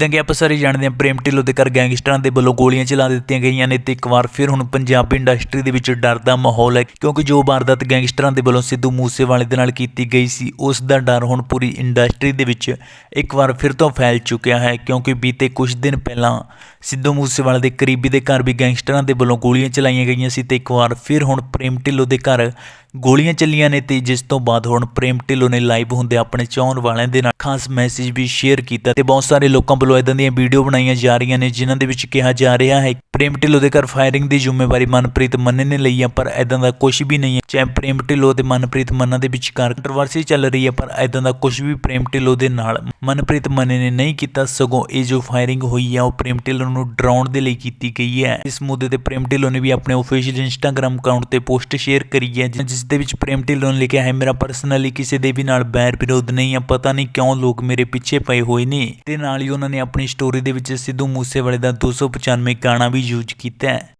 ਜਿੱਦਾਂ ਕਿ ਆਪਾਂ ਸਾਰੇ ਜਾਣਦੇ ਹਾਂ, ਪ੍ਰੇਮ ਢਿੱਲੋਂ ਦੇ ਘਰ ਗੈਂਗਸਟਰਾਂ ਦੇ ਵੱਲੋਂ ਗੋਲੀਆਂ ਚਲਾ ਦਿੱਤੀਆਂ ਗਈਆਂ ਨੇ ਤੇ ਇੱਕ ਵਾਰ ਫਿਰ ਹੁਣ ਪੰਜਾਬੀ ਇੰਡਸਟਰੀ ਦੇ ਵਿੱਚ ਡਰ ਦਾ ਮਾਹੌਲ ਹੈ, ਕਿਉਂਕਿ ਜੋ ਵਾਰਦਾਤ ਗੈਂਗਸਟਰਾਂ ਦੇ ਵੱਲੋਂ ਸਿੱਧੂ ਮੂਸੇਵਾਲੇ ਦੇ ਨਾਲ ਕੀਤੀ ਗਈ ਸੀ, ਉਸ ਦਾ ਡਰ ਹੁਣ ਪੂਰੀ ਇੰਡਸਟਰੀ ਦੇ ਵਿੱਚ ਇੱਕ ਵਾਰ ਫਿਰ ਤੋਂ ਫੈਲ ਚੁੱਕਿਆ ਹੈ, ਕਿਉਂਕਿ ਬੀਤੇ ਕੁਝ ਦਿਨ ਪਹਿਲਾਂ ਸਿੱਧੂ ਮੂਸੇਵਾਲੇ ਦੇ ਕਰੀਬੀ ਦੇ ਘਰ ਵੀ ਗੈਂਗਸਟਰਾਂ ਦੇ ਵੱਲੋਂ ਗੋਲੀਆਂ ਚਲਾਈਆਂ ਗਈਆਂ ਸੀ ਤੇ ਇੱਕ ਵਾਰ ਫਿਰ ਹੁਣ ਪ੍ਰੇਮ ਢਿੱਲੋਂ ਦੇ ਘਰ ਗੋਲੀਆਂ ਚੱਲੀਆਂ ਨੇ ਤੇ ਜਿਸ ਤੋਂ ਬਾਅਦ ਹੁਣ ਪ੍ਰੇਮ ਢਿੱਲੋਂ ਨੇ ਲਾਈਵ ਹੁੰਦੇ ਆਪਣੇ ਚਾਹਣ ਵਾਲਿਆਂ ਦੇ ਨਾਲ ਖਾਸ ਮੈਸੇਜ ਵੀ ਸ਼ੇਅਰ ਕੀਤਾ ਤੇ ਬਹੁਤ ਸਾਰੇ ਲੋਕਾਂ ਵੱਲੋਂ ਇਦਾਂ ਦੀਆਂ ਵੀਡੀਓ ਬਣਾਈਆਂ ਜਾ ਰਹੀਆਂ ਨੇ, ਜਿਨ੍ਹਾਂ ਦੇ ਵਿੱਚ ਕਿਹਾ ਜਾ ਰਿਹਾ ਹੈ ਪ੍ਰੇਮ ਢਿੱਲੋਂ ਦੇ ਘਰ ਫਾਇਰਿੰਗ ਦੀ ਜ਼ਿੰਮੇਵਾਰੀ ਮਨਪ੍ਰੀਤ ਮੰਨੇ ਨੇ ਲਈ ਹੈ ਪਰ ਇਦਾਂ ਦਾ ਕੁਝ ਵੀ ਨਹੀਂ ਹੈ। ਚਾਹੇ ਪ੍ਰੇਮ ਢਿੱਲੋਂ ਤੇ ਮਨਪ੍ਰੀਤ ਮੰਨਾ ਦੇ ਵਿਚਕਾਰ ਕੰਟਰੋਵਰਸੀ ਚੱਲ ਰਹੀ ਹੈ, ਪਰ ਇਦਾਂ ਦਾ ਕੁਝ ਵੀ ਪ੍ਰੇਮ ਢਿੱਲੋਂ ਦੇ ਨਾਲ ਮਨਪ੍ਰੀਤ ਮੰਨੇ ਨੇ ਨਹੀਂ ਕੀਤਾ। ਸਗੋਂ ਇਹ ਜੋ ਫਾਇਰਿੰਗ ਹੋਈ ਹੈ ਉਹ ਪ੍ਰੇਮ ਢਿੱਲੋਂ ਨੂੰ ਡਰਾਉਣ ਦੇ ਲਈ ਕੀਤੀ ਗਈ ਹੈ। ਇਸ ਮੁੱਦੇ ਤੇ ਪ੍ਰੇਮ ਢਿੱਲੋਂ ਨੇ ਵੀ ਆਪਣੇ ਅਫੀਸ਼ੀਅਲ ਇੰਸਟਾਗ੍ਰam ਅਕਾਊਂਟ ਤੇ ਪੋਸਟ ਸ਼ੇਅਰ ਕਰੀ ਹੈ, ਜਿ- ਜਿਸ ਦੇ ਵਿੱਚ ਪ੍ਰੇਮ ਢਿੱਲੋਂ ਨੇ ਲਿਖਿਆ ਹੈ, ਮੇਰਾ ਪਰਸਨਲੀ ਕਿਸੇ ਦੇ ਵੀ ਨਾਲ ਬੈਰ ਵਿਰੋਧ ਨਹੀਂ ਹੈ ਪਤਾ ਨਹੀਂ ਕਿਉਂ ਲੋਕ ਮੇਰੇ ਪਿੱਛੇ ਪਏ ਹੋਏ ਨੇ। ਤੇ ਨਾਲ ਹੀ ਉਹਨਾਂ ਨੇ ਆਪਣੀ ਸਟੋਰੀ ਦੇ ਵਿੱਚ ਸਿੱਧੂ ਮੂਸੇਵਾਲੇ ਦਾ 295 ਗਾਣਾ ਵੀ ਯੂਜ਼ ਕੀਤਾ ਹੈ